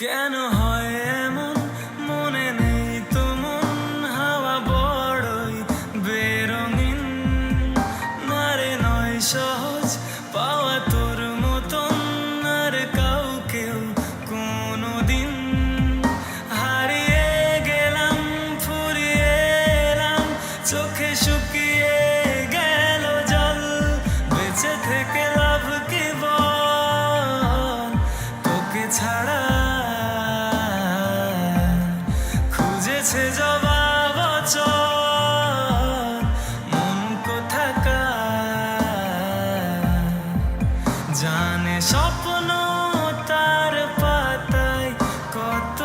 কেন হয় স্বপ্ন তার পাতায় কত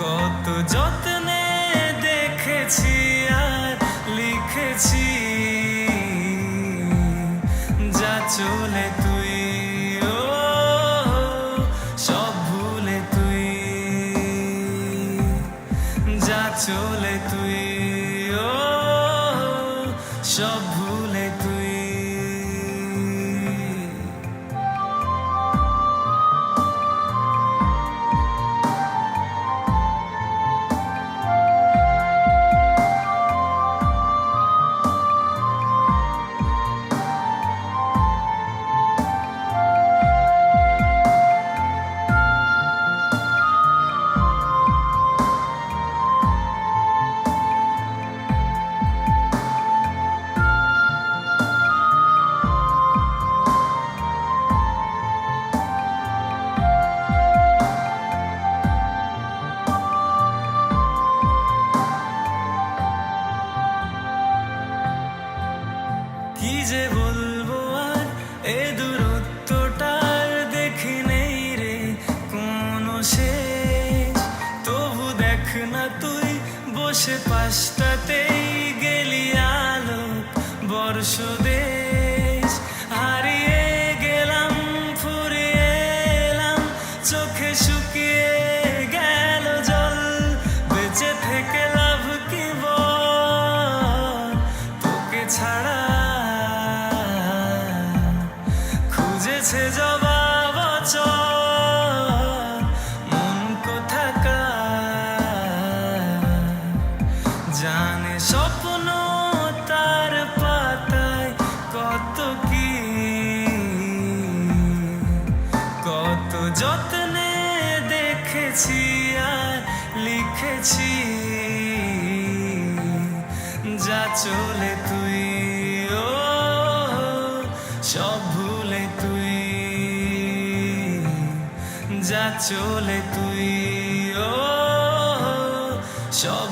কত দেখেছি আর লিখেছি। যা ও তুই। যা চলে তুই, ও, সব না তুই? বসে পাশটাতেই গেলি আলো বর্ষ দেশ হারিয়ে গেলাম ফুরিয়ে এলাম, চোখে শুকিয়ে গেল জল। বেঁচে থেকে লাভ কি তোকে ছাড়া খুঁজেছে জবাব জানে স্বপ্ন তার পাতায় কত কি, কত যত্নে দেখেছি আর লিখেছি। যা চলে তুই, ও সব ভুলে তুই, যা চলে তুই, ও সব